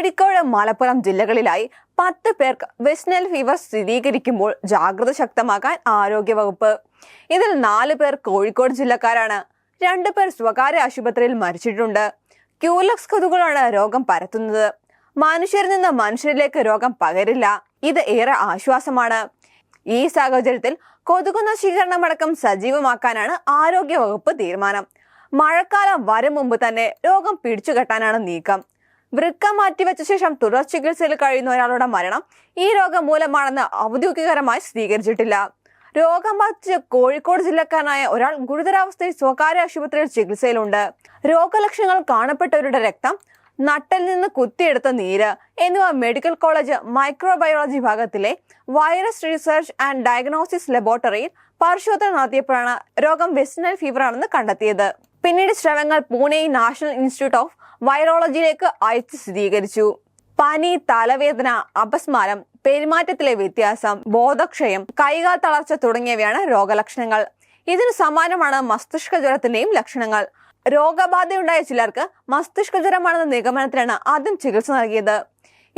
കോഴിക്കോട് മലപ്പുറം ജില്ലകളിലായി പത്ത് പേർക്ക് വെസ്റ്റ്നൽ ഫീവർ സ്ഥിരീകരിക്കുമ്പോൾ ജാഗ്രത ശക്തമാക്കാൻ ആരോഗ്യവകുപ്പ്. ഇതിൽ നാല് പേർ കോഴിക്കോട് ജില്ലക്കാരാണ്. രണ്ടു പേർ സ്വകാര്യ ആശുപത്രിയിൽ മരിച്ചിട്ടുണ്ട്. ക്യൂലക്സ് കൊതുകുകളാണ് രോഗം പരത്തുന്നത്. മനുഷ്യരിൽ നിന്ന് മനുഷ്യരിലേക്ക് രോഗം പകരില്ല. ഇത് ഏറെ ആശ്വാസമാണ്. ഈ സാഹചര്യത്തിൽ കൊതുകു നശീകരണമടക്കം സജീവമാക്കാനാണ് ആരോഗ്യവകുപ്പ് തീരുമാനം. മഴക്കാലം വരും മുമ്പ് തന്നെ രോഗം പിടിച്ചുകെട്ടാനാണ് നീക്കം. വൃക്ക മാറ്റിവെച്ച ശേഷം തുടർ ചികിത്സയിൽ കഴിയുന്ന ഒരാളുടെ മരണം ഈ രോഗം മൂലമാണെന്ന് ഔദ്യോഗികപരമായി സ്ഥിരീകരിച്ചിട്ടില്ല. രോഗം ബാധിച്ച് കോഴിക്കോട് ജില്ലക്കാരനായ ഒരാൾ ഗുരുതരാവസ്ഥയിൽ സ്വകാര്യ ആശുപത്രിയിൽ ചികിത്സയിലുണ്ട്. രോഗലക്ഷണങ്ങൾ കാണപ്പെട്ടവരുടെ രക്തം നട്ടൽ നിന്ന് കുത്തിയെടുത്ത നീര് എന്നിവ മെഡിക്കൽ കോളേജ് മൈക്രോബയോളജി വിഭാഗത്തിലെ വൈറസ് റിസർച്ച് ആൻഡ് ഡയഗ്നോസിസ് ലബോറട്ടറിയിൽ പരിശോധന നടത്തിയപ്പോഴാണ് രോഗം വെസ്റ്റിനൽ ഫീവർ ആണെന്ന് കണ്ടെത്തിയത്. പിന്നീട് ശ്രവങ്ങൾ പൂനെ നാഷണൽ ഇൻസ്റ്റിറ്റ്യൂട്ട് ഓഫ് വൈറോളജിയിലേക്ക് അയച്ചു സ്ഥിരീകരിച്ചു. പനി തലവേദന അപസ്മാരം പെരുമാറ്റത്തിലെ വ്യത്യാസം ബോധക്ഷയം കൈകാൽ തളർച്ച തുടങ്ങിയവയാണ് രോഗലക്ഷണങ്ങൾ. ഇതിനു സമാനമാണ് മസ്തിഷ്ക ജ്വരത്തിന്റെയും ലക്ഷണങ്ങൾ. രോഗബാധയുണ്ടായ ചിലർക്ക് മസ്തിഷ്ക ജ്വരമാണെന്ന നിഗമനത്തിലാണ് ആദ്യം ചികിത്സ നൽകിയത്.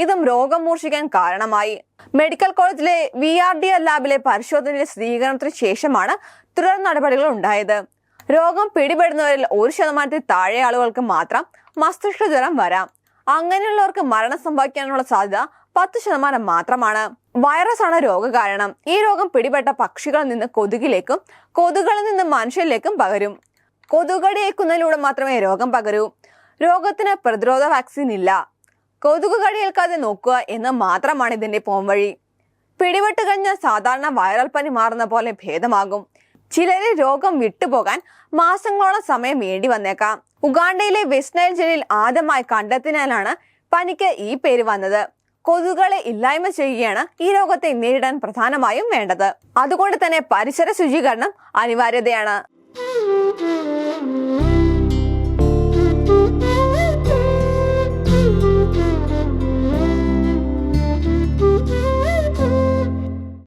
ഇതും രോഗം മൂർച്ഛിക്കാൻ കാരണമായി. മെഡിക്കൽ കോളേജിലെ വി ആർ ഡി എൽ ലാബിലെ പരിശോധനയിലെ സ്ഥിരീകരണത്തിന് ശേഷമാണ് തുടർ നടപടികൾ ഉണ്ടായത്. രോഗം പിടിപെടുന്നവരിൽ ഒരു ശതമാനത്തിൽ താഴെ ആളുകൾക്ക് മാത്രം മസ്തിഷ്ക ജ്വരം വരാം. അങ്ങനെയുള്ളവർക്ക് മരണം സംഭവിക്കാനുള്ള സാധ്യത പത്ത് ശതമാനം മാത്രമാണ്. വൈറസ് ആണ് രോഗകാരണം. ഈ രോഗം പിടിപെട്ട പക്ഷികളിൽ നിന്ന് കൊതുകിലേക്കും കൊതുകളിൽ നിന്ന് മനുഷ്യരിലേക്കും പകരും. കൊതുകടിയേക്കുന്നതിലൂടെ മാത്രമേ രോഗം പകരൂ. രോഗത്തിന് പ്രതിരോധ വാക്സിൻ ഇല്ല. കൊതുക് കടിയേൽക്കാതെ നോക്കുക എന്ന് മാത്രമാണ് ഇതിന്റെ പോംവഴി. പിടിപെട്ട് കഴിഞ്ഞാൽ സാധാരണ വൈറൽ പനി മാറുന്ന പോലെ ഭേദമാകും. ചിലരിൽ രോഗം വിട്ടുപോകാൻ മാസങ്ങളോളം സമയം വേണ്ടി വന്നേക്കാം. ഉഗാണ്ടയിലെ വെസ്റ്റ് നൈൽ ജില്ലയിൽ ആദ്യമായി കണ്ടെത്തിനാലാണ് പനിക്ക് ഈ പേര് വന്നത്. കൊതുകുകളെ ഇല്ലായ്മ ചെയ്യുകയാണ് ഈ രോഗത്തെ നേരിടാൻ പ്രധാനമായും വേണ്ടത്. അതുകൊണ്ട് തന്നെ പരിസര ശുചീകരണം അനിവാര്യതയാണ്.